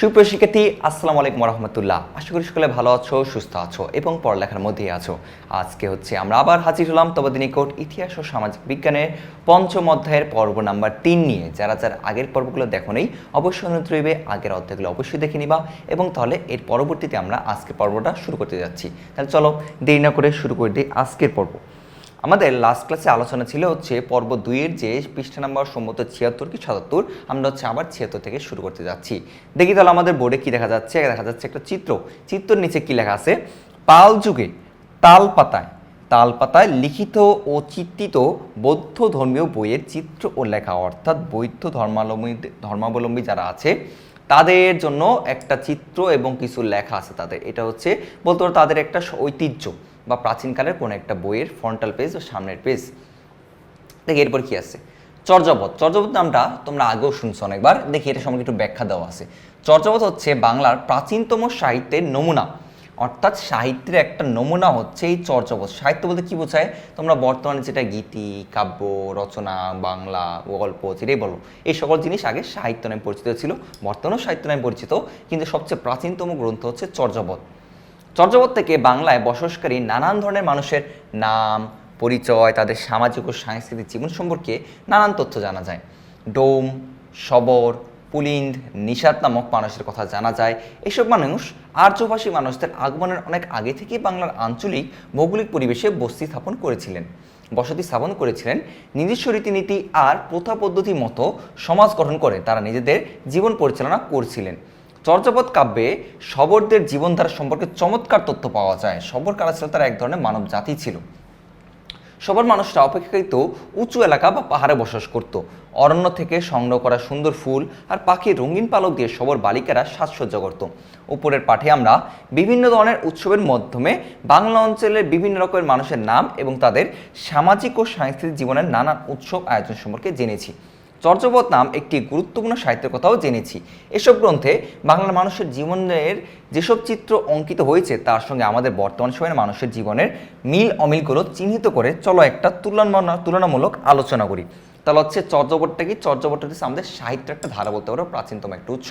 সুপ্রিয় শিক্ষার্থী, আসসালামু আলাইকুম রহমতুল্লাহ আশা করি সকলে ভালো আছো, সুস্থ আছো এবং পড়ালেখার মধ্যেই আছো। আজকে হচ্ছে আমরা আবার হাজির হলাম তোমাদের নিকট ইতিহাস ও সামাজিক বিজ্ঞানের পঞ্চম অধ্যায়ের পর্ব নাম্বার তিন নিয়ে। যারা যারা আগের পর্বগুলো দেখো নেই, অবশ্যই অনুরোধ রইবে, আগের অধ্যায়গুলো অবশ্যই দেখে নিবা এবং তাহলে এর পরবর্তীতে আমরা আজকের পর্বটা শুরু করতে যাচ্ছি। তাহলে চলো দেরি না করে শুরু করে দিই আজকের পর্ব। আমাদের লাস্ট ক্লাসে আলোচনা ছিল হচ্ছে পর্ব দুইয়ের যে পৃষ্ঠা নাম্বার সম্মত ছিয়াত্তর কি সাতাত্তর, আমরা হচ্ছে আবার ছিয়াত্তর থেকে শুরু করতে যাচ্ছি। দেখি তাহলে আমাদের বোর্ডে কি দেখা যাচ্ছে? দেখা যাচ্ছে একটা চিত্র। চিত্রের নিচে কি লেখা আছে? পাল যুগে তাল পাতায় তাল পাতায় লিখিত ও চিত্রিত বৌদ্ধ ধর্মীয় বইয়ের চিত্র ও লেখা, অর্থাৎ বৌদ্ধ ধর্মাবলম্বী ধর্মাবলম্বী যারা আছে, তাদের জন্য একটা চিত্র এবং কিছু লেখা আছে তাদের। এটা হচ্ছে বলতে পারো তাদের একটা ঐতিহ্য। বা প্রাচীনকালের কোনো একটা বইয়ের ফ্রন্টাল পেজ ও সামনের পেজ দেখি, এরপর কি আছে? চর্যাপদ। চর্যাপদ নামটা তোমরা আগেও শুনছো অনেকবার। দেখি, এটা সম্পর্কে একটু ব্যাখ্যা দেওয়া আছে। চর্যাপদ হচ্ছে বাংলার প্রাচীনতম সাহিত্যের নমুনা। অর্থাৎ সাহিত্যের একটা নমুনা হচ্ছে এই চর্যাপদ। সাহিত্য বলতে কি বোঝায়? তোমরা বর্তমানে যেটা গীতি, কাব্য, রচনা, বাংলা গল্প, যেটাই বলো, এই সকল জিনিস আগে সাহিত্য নামে পরিচিত ছিল। বর্তমানেও সাহিত্য নামে পরিচিত। কিন্তু সবচেয়ে প্রাচীনতম গ্রন্থ হচ্ছে চর্যাপদ। চর্যাপদ থেকে বাংলায় বসবাসকারী নানান ধরনের মানুষের নাম, পরিচয়, তাদের সামাজিক ও সাংস্কৃতিক জীবন সম্পর্কে নানান তথ্য জানা যায়। ডোম, শবর, পুলিন্দ, নিষাদ নামক মানুষের কথা জানা যায়। এসব মানুষ আর্যভাষী মানুষদের আগমনের অনেক আগে থেকেই বাংলার আঞ্চলিক ভৌগোলিক পরিবেশে বস্তি স্থাপন করেছিলেন। বসতি স্থাপন করেছিলেন নিজস্ব রীতিনীতি আর প্রথা পদ্ধতি মতো সমাজ গঠন করে তারা নিজেদের জীবন পরিচালনা করছিলেন। চর্যাপদ কাব্যে শবরদের জীবনধারা সম্পর্কে চমৎকার তথ্য পাওয়া যায়। শবর কারা ছিল তারা এক ধরনের মানব জাতি ছিল। সবার মানুষরা অপেক্ষাকৃত উঁচু এলাকা বা পাহাড়ে বসবাস করত। অরণ্য থেকে সংগ্রহ করা সুন্দর ফুল আর পাখির রঙিন পালক দিয়ে সবর বালিকারা সাজসজ্জা করত। উপরের পাঠে আমরা বিভিন্ন ধরনের উৎসবের মাধ্যমে বাংলা অঞ্চলের বিভিন্ন রকমের মানুষের নাম এবং তাদের সামাজিক ও সাংস্কৃতিক জীবনের নানান উৎসব আয়োজন সম্পর্কে জেনেছি। চর্যাপদ নাম একটি গুরুত্বপূর্ণ সাহিত্যের কথাও জেনেছি। এসব গ্রন্থে বাংলার মানুষের জীবনের যেসব চিত্র অঙ্কিত হয়েছে, তার সঙ্গে আমাদের বর্তমান সময়ের মানুষের জীবনের মিল অমিলগুলো চিহ্নিত করে চলো একটা তুলনা তুলনামূলক আলোচনা করি। তাহলে হচ্ছে চর্যাপদটা কি? চর্যাপদটা হচ্ছে আমাদের সাহিত্যের একটা ধারা বলতে পারো, প্রাচীনতম একটা উৎস।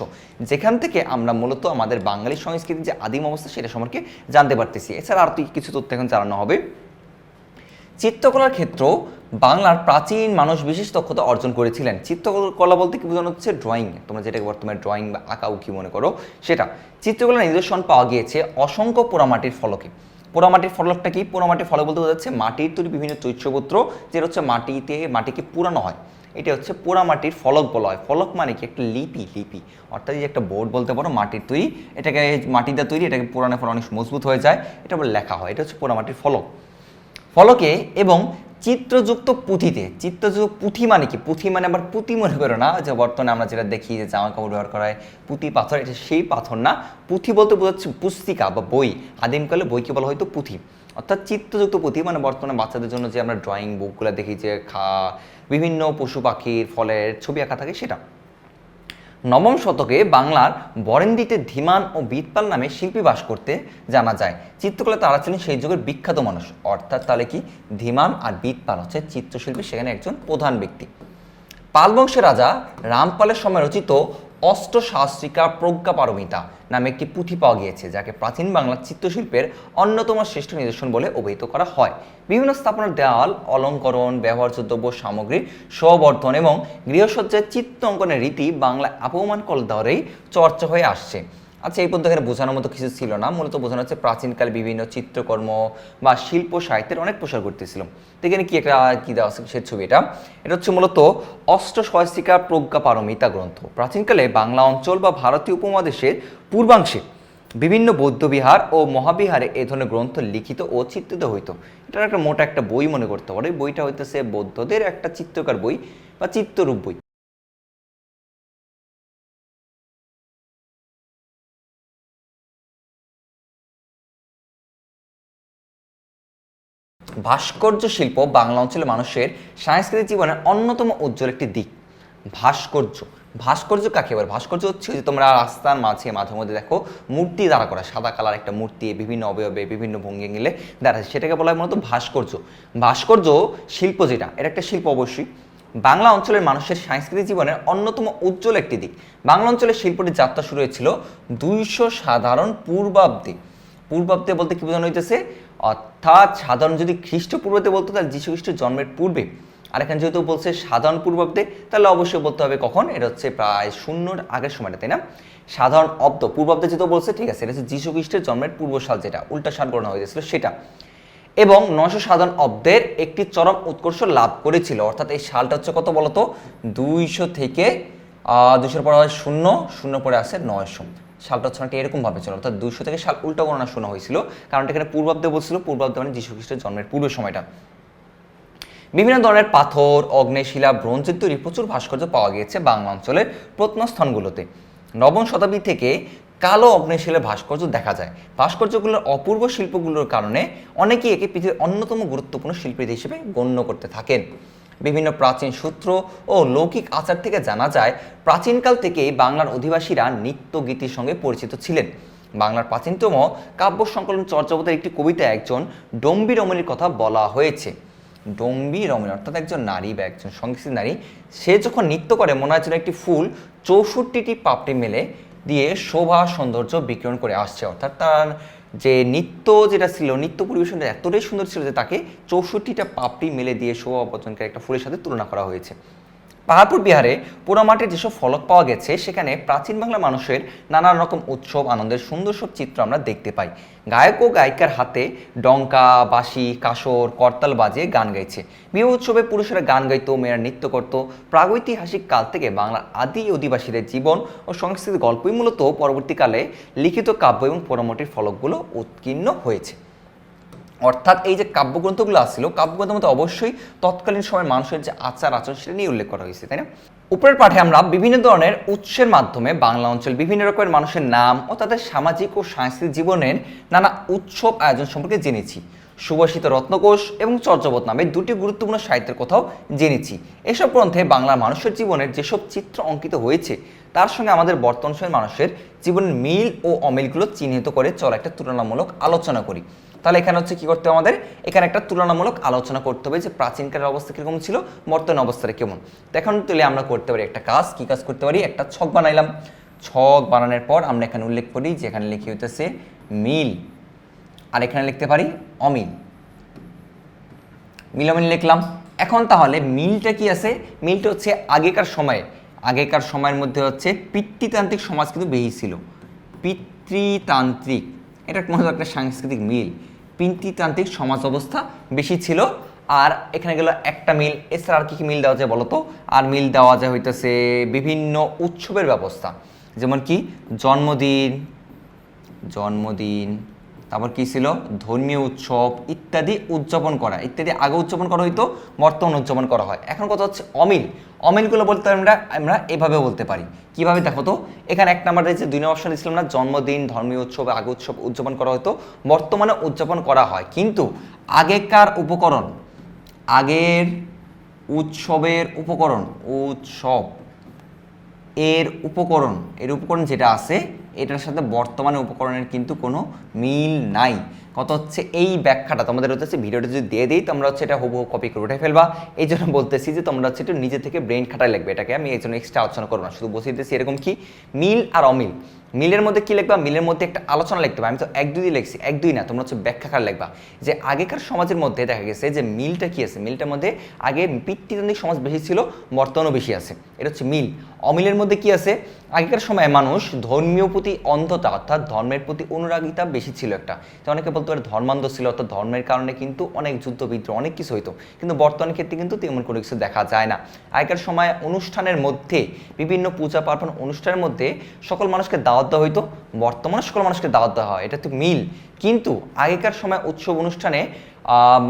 যেখান থেকে আমরা মূলত আমাদের বাঙালি সংস্কৃতির যে আদিম অবস্থা সেটা সম্পর্কে জানতে পারতেছি। এছাড়া আর কিছু তথ্য এখন জানানো হবে। চিত্রকলার ক্ষেত্র বাংলার প্রাচীন মানুষ বিশেষ দক্ষতা অর্জন করেছিলেন। চিত্রকলা বলতে কি বোঝানো হচ্ছে? ড্রয়িং তোমরা যেটাকে বর্তমানে ড্রয়িং বা আঁকা উকি মনে করো? সেটা। চিত্রকলার নিদর্শন পাওয়া গিয়েছে অসংখ্য পোড়ামাটির ফলকে। পোড়ামাটির ফলকটা কি? পোড়ামাটির ফলক বলতে বোঝা বোঝাচ্ছে মাটির তৈরি বিভিন্ন চৈত্যপত্র যেটা হচ্ছে মাটিতে মাটিকে পুরানো হয়। এটা হচ্ছে পোড়ামাটির ফলক বলা হয়। ফলক মানে কি? একটা লিপি লিপি। অর্থাৎ এই একটা বোর্ড বলতে পারো, মাটির তৈরি। এটাকে মাটি দিয়ে তৈরি, এটাকে পুরানো ফলে অনেক মজবুত হয়ে যায়। এটা বলে লেখা হয়। এটা হচ্ছে পোড়ামাটির ফলক। ফলকে এবং চিত্রযুক্ত পুঁথিতে, চিত্রযুক্ত পুঁথি মানে কি? পুঁথি মানে আবার পুঁথি মনে করো না? যে বর্তমানে আমরা যেটা দেখি যে জামা কাপড় ব্যবহার করা হয় পুঁথি পাথর, এটা সেই পাথর না। পুঁথি বলতে বোঝাচ্ছে পুস্তিকা বা বই। আদিমকালে বইকে বলা হয়তো পুঁথি। অর্থাৎ চিত্রযুক্ত পুঁথি মানে বর্তমানে বাচ্চাদের জন্য যে আমরা ড্রয়িং বুকগুলো দেখি যে খা, বিভিন্ন পশু পাখির ফলের ছবি আঁকা থাকে সেটা। নবম শতকে বাংলার বরেন্দিতে ধীমান ও বিতপাল নামে শিল্পী বাস করতে জানা যায়। চিত্রকলা তারা ছিলেন সেই যুগের বিখ্যাত মানুষ। অর্থাৎ তাহলে কি? ধীমান আর বিতপাল হচ্ছে চিত্রশিল্পী সেখানে একজন প্রধান ব্যক্তি। পাল বংশের রাজা রামপালের সময় রচিত অষ্টশাস্ত্রিকা প্রজ্ঞা পারমিতা নামে একটি পুঁথি পাওয়া গিয়েছে, যাকে প্রাচীন বাংলার চিত্রশিল্পের অন্যতম শ্রেষ্ঠ নিদর্শন বলে অভিহিত করা হয়। বিভিন্ন স্থাপনার দেওয়াল অলঙ্করণ ব্যবহারযোগ্য সামগ্রী স্ববর্ধন এবং গৃহসজ্জায় চিত্র অঙ্কনের রীতি বাংলা আপমান কল চর্চা হয়ে আসছে। আচ্ছা এই পর্যন্ত এখানে বোঝানোর মতো কিছু ছিল না। মূলত বোঝানো হচ্ছে প্রাচীনকালে বিভিন্ন চিত্রকর্ম বা শিল্প সাহিত্যের অনেক প্রসার করতেছিল তো এখানে কি একটা, কি দেওয়া আছে সে ছবি এটা? এটা হচ্ছে মূলত অষ্ট সহস্রিকা প্রজ্ঞা পারমিতা গ্রন্থ। প্রাচীনকালে বাংলা অঞ্চল বা ভারতীয় উপমহাদেশের পূর্বাংশে বিভিন্ন বৌদ্ধবিহার ও মহাবিহারে এ ধরনের গ্রন্থ লিখিত ও চিত্রিত হইতো। এটা একটা মোটা একটা বই মনে করতে পারে। বইটা হইতেছে বৌদ্ধদের একটা চিত্রকার বই বা চিত্ররূপ বই। ভাস্কর্য শিল্প বাংলা অঞ্চলের মানুষের সাংস্কৃতিক জীবনের অন্যতম উজ্জ্বল একটি দিক। ভাস্কর্য। ভাস্কর্য কাকে বলে? ভাস্কর্য হচ্ছে যে তোমরা রাস্তার মাঝে মাঝে মধ্যে দেখো, মূর্তি দ্বারা করা, সাদা কালার একটা মূর্তি, বিভিন্ন অবয়বে, বিভিন্ন ভঙ্গি গেলে দাঁড়ায় সেটাকে বলা হয় মূলত ভাস্কর্য। ভাস্কর্য শিল্প যেটা এটা একটা শিল্প অবশ্যই। বাংলা অঞ্চলের মানুষের সাংস্কৃতিক জীবনের অন্যতম উজ্জ্বল একটি দিক। বাংলা অঞ্চলের শিল্পটির যাত্রা শুরু হয়েছিল দুইশো সাধারণ পূর্বাব্দে। পূর্বাব্দে বলতে কি বোঝানো হইতেছে? অর্থাৎ সাধারণ যদি খ্রিস্টপূর্বতে বলতো, তাহলে যীশু খ্রিস্ট জন্মের পূর্বে। আর এখানে যেহেতু বলছে সাধারণ পূর্বাব্দে, তাহলে অবশ্যই বলতে হবে কখন? এটা হচ্ছে প্রায় শূন্যর আগের সময়টা, তাই না? সাধারণ অব্দ, পূর্বাব্দে যেহেতু বলছে, ঠিক আছে, এটা হচ্ছে যীশু খ্রিস্টের জন্মের পূর্ব সাল যেটা, উল্টা সাল গণনা হয়ে গেছিল সেটা। এবং নশো সাধারণ অব্দের একটি চরম উৎকর্ষ লাভ করেছিল, অর্থাৎ এই সালটা হচ্ছে কত বলতো? দুইশো থেকে দুশোর পরে হয় শূন্য শূন্য পরে আসে নয়শো। সালটা অনেকটা এরকমভাবে ছিল অর্থাৎ দুইশো থেকে সাল উল্টা গণনা শোনা হয়েছিল। কারণ এখানে পূর্বাব্দে বলছিল, পূর্বাব্দে মানে যীশু খ্রিস্টের জন্মের পূর্ব সময়টা। বিভিন্ন ধরনের পাথর, অগ্নেশিলা ব্রোঞ্জের তৈরি প্রচুর ভাস্কর্য পাওয়া গিয়েছে বাংলা অঞ্চলের প্রত্নস্থানগুলোতে। নবম শতাব্দী থেকে কালো অগ্নেশিলের ভাস্কর্য দেখা যায়। ভাস্কর্যগুলোর অপূর্ব শিল্পগুলোর কারণে অনেকেই একে পৃথিবীর অন্যতম গুরুত্বপূর্ণ শিল্পী হিসেবে গণ্য করতে থাকেন। বিভিন্ন প্রাচীন সূত্র ও লৌকিক আচার থেকে জানা যায়, প্রাচীনকাল থেকেই বাংলার অধিবাসীরা নৃত্য গীতির সঙ্গে পরিচিত ছিলেন। বাংলার প্রাচীনতম কাব্য সংকলন চর্যাবতের একটি কবিতায় একজন ডম্বী রমণীর কথা বলা হয়েছে। ডম্বী রমণী অর্থাৎ একজন নারী বা একজন সংস্কৃতি নারী, সে যখন নৃত্য করে, মনে হয় যেন একটি ফুল চৌষট্টিটি পাপড়ি মেলে দিয়ে শোভা সৌন্দর্য বিকিরণ করে আসছে। অর্থাৎ তার যে নৃত্য যেটা ছিল, নৃত্য পরিবেশনটা এতটাই সুন্দর ছিল যে তাকে চৌষট্টিটা পাপড়ি মেলে দিয়ে শোভা বচ্চনকে একটা ফুলের সাথে তুলনা করা হয়েছে। পাহাড়পুর বিহারে পোড়ামাটির যেসব ফলক পাওয়া গেছে, সেখানে প্রাচীন বাংলা মানুষের নানান রকম উৎসব, আনন্দের সুন্দর সব চিত্র আমরা দেখতে পাই। গায়ক ও গায়িকার হাতে ডঙ্কা বাঁশি, কাসর, করতাল বাজিয়ে গান গাইছে। বিবাহ উৎসবে পুরুষেরা গান গাইতো, মেয়েরা নৃত্য করত। প্রাগৈতিহাসিক কাল থেকে বাংলার আদি অধিবাসীদের জীবন ও সংস্কৃতির গল্পই মূলত পরবর্তীকালে লিখিত কাব্য এবং পোড়ামাটির ফলকগুলো উৎকীর্ণ হয়েছে। অর্থাৎ এই যে কাব্যগ্রন্থগুলো আসছিল, কাব্যগ্রন্থের মধ্যে অবশ্যই তৎকালীন সময়ের মানুষের যে আচার আচরণ সেটা নিয়ে উল্লেখ করা হয়েছে, তাই না? উপরের পাঠে আমরা বিভিন্ন ধরনের উৎসের মাধ্যমে বাংলা অঞ্চল বিভিন্ন রকমের মানুষের নাম ও তাদের সামাজিক ও সাংস্কৃতিক জীবনের নানা উৎসব আয়োজন সম্পর্কে জেনেছি। সুভাষিত রত্নকোষ এবং চর্যাবত নামে দুটি গুরুত্বপূর্ণ সাহিত্যের কথাও জেনেছি। এসব গ্রন্থে বাংলার মানুষের জীবনের যেসব চিত্র অঙ্কিত হয়েছে, তার সঙ্গে আমাদের বর্তমান সময়ের মানুষের জীবনের মিল ও অমিলগুলো চিহ্নিত করে চলা একটা তুলনামূলক আলোচনা করি। তাহলে এখানে হচ্ছে কি করতে হবে আমাদের? এখানে একটা তুলনামূলক আলোচনা করতে হবে যে প্রাচীনকালের অবস্থা কীরকম ছিল, বর্তমান অবস্থাটা কেমন। তো এখন তুলে আমরা করতে পারি একটা কাজ, কি কাজ করতে পারি? একটা ছক বানাইলাম। ছক বানানোর পর আমরা এখানে উল্লেখ করি যে এখানে লিখে হইতেছে মিল। আর এখানে লিখতে পারি অমিল। মিলমিল লিখলাম। এখন তাহলে মিলটা কি আছে? মিলটা হচ্ছে আগেকার সময়ে। আগেকার সময়ের মধ্যে হচ্ছে পিতৃতান্ত্রিক সমাজ কিন্তু বেশি ছিল। পিতৃতান্ত্রিক, এটা কোনো একটা সাংস্কৃতিক মিল। পিতৃতান্ত্রিক সমাজ অবস্থা বেশি ছিল। আর এখানে গেল একটা মিল। এছাড়া আর কি কি মিল দেওয়া যায় বলতো আর মিল দেওয়া যায় হইতেছে বিভিন্ন উৎসবের ব্যবস্থা। যেমন কি? জন্মদিন জন্মদিন তারপর কি ছিল? ধর্মীয় উৎসব ইত্যাদি উদযাপন করা। ইত্যাদি আগে উদযাপন করা হইতো, বর্তমান উদযাপন করা হয়। এখন কথা হচ্ছে অমিল। অমিলগুলো বলতে আমরা আমরা এভাবে বলতে পারি। কীভাবে দেখো তো? এখানে এক নাম্বার যে দুই নম্বর দিয়েছিলাম না, জন্মদিন, ধর্মীয় উৎসব, আগে উৎসব উদযাপন করা হতো। বর্তমানে উদযাপন করা হয়। কিন্তু আগেকার উপকরণ, আগের উৎসবের উপকরণ, উৎসব, এর উপকরণ এর উপকরণ যেটা আছে এটার সাথে বর্তমানে উপকরণের কিন্তু কোনো মিল নাই। কত হচ্ছে এই ব্যাখ্যাটা, তোমাদের হচ্ছে ভিডিওটা যদি দিয়ে দিই, তোমরা হচ্ছে এটা হুবহু কপি করে উঠে ফেলবা। এই জন্য বলতেছি যে তোমরা হচ্ছে একটু নিজে থেকে ব্রেন খাটায় লাগবে এটাকে। আমি এই জন্য এক্সট্রা আলোচনা করব না, শুধু বসিয়ে দিতেছি এরকম কি? মিল আর অমিল। মিলের মধ্যে কি লিখবা? মিলের মধ্যে একটা আলোচনা লিখতে হবে। আমি তো এক দুই লিখছি, এক দুই না, তোমরা হচ্ছে ব্যাখ্যাকার লিখবা। যে আগেকার সমাজের মধ্যে দেখা গেছে যে মিলটা কি আছে? মিলটার মধ্যে আগে পিতৃতান্ত্রিক সমাজ বেশি ছিল, বর্তমানও বেশি আছে। এটা হচ্ছে মিল। অমিলের মধ্যে কি আছে? আগেকার সময় মানুষ ধর্মীয় প্রতি অন্ধতা, অর্থাৎ ধর্মের প্রতি অনুরাগিতা বেশি ছিল একটা। যে অনেকে বলতে পারে ধর্মান্ধ ছিল, অর্থাৎ ধর্মের কারণে কিন্তু অনেক যুদ্ধ বিদ্রোহ, অনেক কিছু হইতো। কিন্তু বর্তমান ক্ষেত্রে কিন্তু তেমন কোনো কিছু দেখা যায় না। আগেকার সময় অনুষ্ঠানের মধ্যে, বিভিন্ন পূজা পার্বণ অনুষ্ঠানের মধ্যে সকল মানুষকে দাওয়াত দেওয়া হইতো, বর্তমানে সকল মানুষকে দাওয়াত দেওয়া হয়, এটা তো মিল। কিন্তু আগেকার সময় উৎসব অনুষ্ঠানে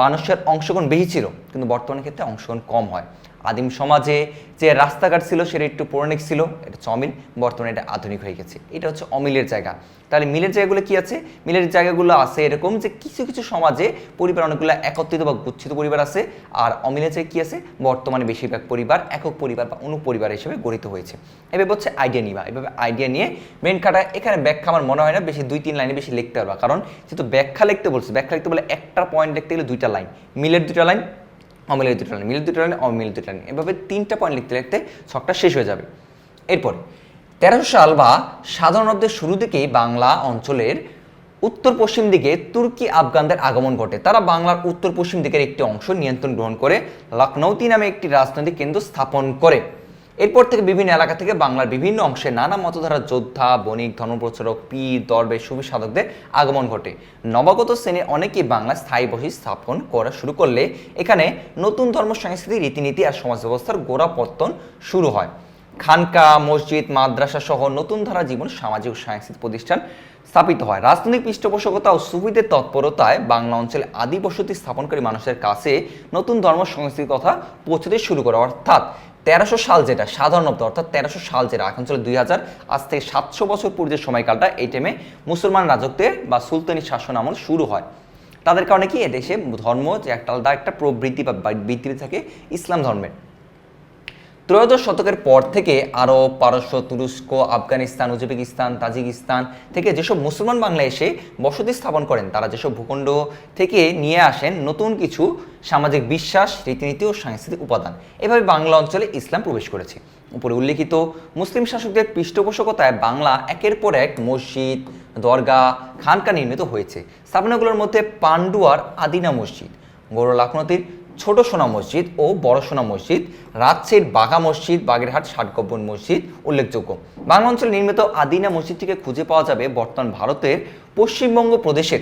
মানুষের অংশগ্রহণ বেশি ছিল, কিন্তু বর্তমানের ক্ষেত্রে অংশগ্রহণ কম হয়। আদিম সমাজে যে রাস্তাঘাট ছিল, সেটা একটু পৌরাণিক ছিল। এটা হচ্ছে অমিল। বর্তমানে এটা আধুনিক হয়ে গেছে। এটা হচ্ছে অমিলের জায়গা। তাহলে মিলের জায়গাগুলো কি আছে? মিলের জায়গাগুলো আছে এরকম যে কিছু কিছু সমাজে পরিবার অনেকগুলো একত্রিত বা গুচ্ছিত পরিবার আছে। আর অমিলের জায়গায় কি আছে? বর্তমানে বেশিরভাগ পরিবার একক পরিবার বা অনুপরিবার হিসেবে গঠিত হয়েছে। এভাবে হচ্ছে আইডিয়া নিবা। এভাবে আইডিয়া নিয়ে মেন কাটা, এখানে ব্যাখ্যা আমার মনে হয় না। বেশি দুই, তিন লাইনে বেশি লিখতে পারবা। কারণ যেহেতু ব্যাখ্যা লিখতে বলছে, ব্যাখ্যা লিখতে বলে একটা পয়েন্ট লিখতে গেলে দুইটা লাইন মিলের দুইটা লাইন অমিলিত টার্ন মিলিত টার্ন অমিলিত টার্ন এভাবে তিনটা পয়েন্ট লিখতে লিখতে ছকটা শেষ হয়ে যাবে। এরপরে, তেরোশো সাল বা সাধারণাব্দের শুরু থেকেই বাংলা অঞ্চলের উত্তর পশ্চিম দিকে তুর্কি আফগানদের আগমন ঘটে। তারা বাংলার উত্তর পশ্চিম দিকের একটি অংশ নিয়ন্ত্রণ গ্রহণ করে লখনৌতি নামে একটি রাজনৈতিক কেন্দ্র স্থাপন করে। এরপর থেকে বিভিন্ন এলাকা থেকে বাংলার বিভিন্ন অংশে নানা মতধারা যোদ্ধা, বণিক, ধর্মপ্রচারক, পীর, দরবে সুবি সাধকদের আগমন ঘটে। নবাগত শ্রেণির অনেকেই বাংলায় স্থায়ী বসতি স্থাপন করা শুরু করলে এখানে নতুন ধর্ম সংস্কৃতি রীতিনীতি আর সমাজ ব্যবস্থার গোড়াপত্তন শুরু হয়। খানকা, মসজিদ, মাদ্রাসা সহ নতুন ধারা জীবন সামাজিক সাংস্কৃতিক প্রতিষ্ঠান স্থাপিত হয়। রাজনৈতিক পৃষ্ঠপোষকতা ও সুবিধের তৎপরতায় বাংলা অঞ্চলে আদি বসতি স্থাপনকারী মানুষের কাছে নতুন ধর্ম সংস্কৃতির কথা পৌঁছতে শুরু করে। অর্থাৎ তেরোশো সাল যেটা, সাধারণত অর্থাৎ তেরোশো সাল যেটা, এখন চলে দুই হাজার, আজ থেকে সাতশো বছর পূর্বের সময়কালটা, এই টাইমে মুসলমান রাজত্বে বা সুলতানি শাসন আমল শুরু হয়। তাদের কারণে কি এদেশে ধর্ম যে একটা আলাদা একটা প্রবৃত্তি বা বৃত্তি থাকে, ইসলাম ধর্মের। ত্রয়োদশ শতকের পর থেকে আরব পারস্য, তুরস্ক, আফগানিস্তান, উজবেকিস্তান, তাজিকিস্তান থেকে যেসব মুসলমান বাংলা এসে বসতি স্থাপন করেন, তারা যেসব ভূখণ্ড থেকে নিয়ে আসেন, নতুন কিছু সামাজিক বিশ্বাস, রীতিনীতি ও সাংস্কৃতিক উপাদান। এভাবে বাংলা অঞ্চলে ইসলাম প্রবেশ করেছে। উপরে উল্লেখিত মুসলিম শাসকদের পৃষ্ঠপোষকতায় বাংলা একের পর এক মসজিদ দরগা খানকা নির্মিত হয়েছে। স্থাপনাগুলোর মধ্যে পান্ডুয়ার আদিনা মসজিদ গৌর লাখনতির ছোট সোনা মসজিদ ও বড় সোনা মসজিদ, রাজশাহীর বাঘা মসজিদ, বাগেরহাট ষাটগব্বর মসজিদ উল্লেখযোগ্য। বাংলা অঞ্চলে নির্মিত আদিনা মসজিদটিকে খুঁজে পাওয়া যাবে বর্তমান ভারতের পশ্চিমবঙ্গ প্রদেশের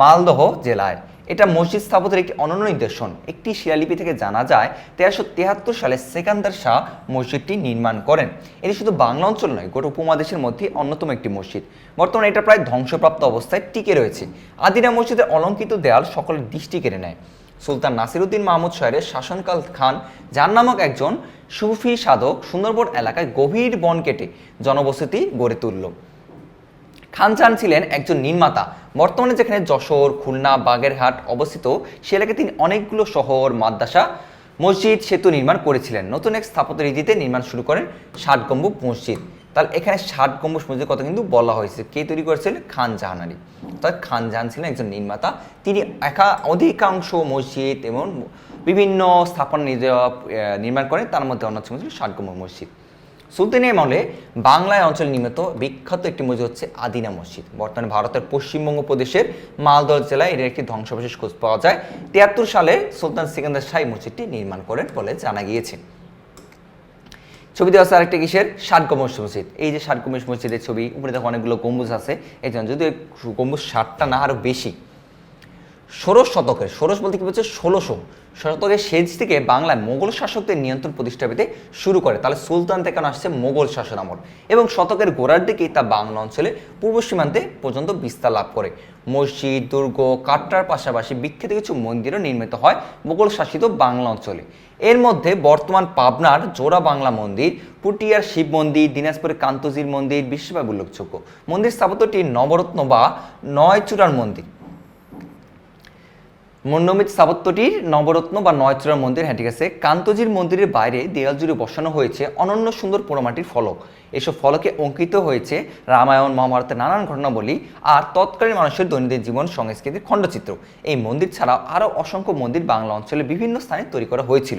মালদহ জেলায়। এটা মসজিদ স্থাপত্যের একটি অনন্য নিদর্শন। একটি শিলালিপি থেকে জানা যায় তেরোশো তেহাত্তর সালে সেকান্দার শাহ মসজিদটি নির্মাণ করেন। এটি শুধু বাংলা অঞ্চল নয়, গোটা উপমহাদেশের মধ্যে অন্যতম একটি মসজিদ। বর্তমানে এটা প্রায় ধ্বংসপ্রাপ্ত অবস্থায় টিকে রয়েছে। আদিনা মসজিদের অলঙ্কিত দেয়াল সকলের দৃষ্টি কেড়ে নেয়। সুলতান নাসিরুদ্দিন মাহমুদ শাহের শাসনকাল খান, যার নামক একজন সুফি সাধক সুন্দরবন এলাকায় গভীর বন কেটে জনবসতি গড়ে তুলল। খান চান ছিলেন একজন নির্মাতা। বর্তমানে যেখানে যশোর, খুলনা, বাগেরহাট অবস্থিত, সে এলাকায় তিনি অনেকগুলো শহর, মাদ্রাসা, মসজিদ, সেতু নির্মাণ করেছিলেন। নতুন এক স্থাপত্য রীতিতে নির্মাণ শুরু করেন ষাট গম্বুজ মসজিদ। তাহলে এখানে ষাট গম্বুজ মসজিদের কথা কিন্তু বলা হয়েছে। কে তৈরি করেছিলেন খান জাহান আলী। অর্থাৎ খান জাহান ছিলেন একজন নির্মাতা। তিনি একা অধিকাংশ মসজিদ এবং বিভিন্ন স্থাপনা নির্মাণ করেন। তার মধ্যে অন্যতম ছিল ষাট গম্বুজ মসজিদ। সুলতানি আমলে বাংলায় অঞ্চলে নির্মিত বিখ্যাত একটি মসজিদ হচ্ছে আদিনা মসজিদ। বর্তমানে ভারতের পশ্চিমবঙ্গ প্রদেশের মালদহ জেলায় এর একটি ধ্বংসাবশেষ খোঁজ পাওয়া যায়। তিয়াত্তর সালে সুলতান সিকান্দার শাহী মসজিদটি নির্মাণ করেন বলে জানা গিয়েছে। ছবি দেওয়া আছে আরেকটা কিসের? ষাট মসজিদ। এই যে ষাট মসজিদের ছবি, উপরে দেখো অনেকগুলো গম্বুজ আছে। এই জন্য যদি গম্বুজ ষাটটা না আরও বেশি। ষোড়শ শতকের, ষোড়শ বলতে কি বলছে ষোলোশো শতকের শেষ থেকে বাংলায় মোগল শাসকদের নিয়ন্ত্রণ প্রতিষ্ঠা পেতে শুরু করে। তাহলে সুলতান থেকে আসছে মোগল শাসন আমল। এবং শতকের গোড়ার দিকেই তা বাংলা অঞ্চলে, পূর্ব সীমান্তে পর্যন্ত বিস্তার লাভ করে। মসজিদ, দুর্গ কাটরার পাশাপাশি বিখ্যাত কিছু মন্দিরও নির্মিত হয় মোগল শাসিত বাংলা অঞ্চলে। এর মধ্যে বর্তমান পাবনার জোড়া বাংলা মন্দির, পুটিয়ার শিব মন্দির দিনাজপুরের কান্তজির মন্দির বিশ্বভাবে উল্লেখযোগ্য। মন্দির স্থাপত্যটি নবরত্ন বা নয়চূড়ার মন্দির। মন্ডমিত স্থাপত্যটির নবরত্ন বা নয়চূড়ার মন্দির হ্যাঁ ঠিক আছে। কান্তজির মন্দিরের বাইরে দেয়াল জুড়ে বসানো হয়েছে অনন্য সুন্দর পোড়ামাটির ফলক। এসব ফলকে অঙ্কিত হয়েছে রামায়ণ, মহাভারতের নানান ঘটনাবলী আর তৎকালীন মানুষের দৈনন্দিন জীবন সংস্কৃতির খণ্ডচিত্র। এই মন্দির ছাড়াও আরও অসংখ্য মন্দির বাংলা অঞ্চলে বিভিন্ন স্থানে তৈরি করা হয়েছিল।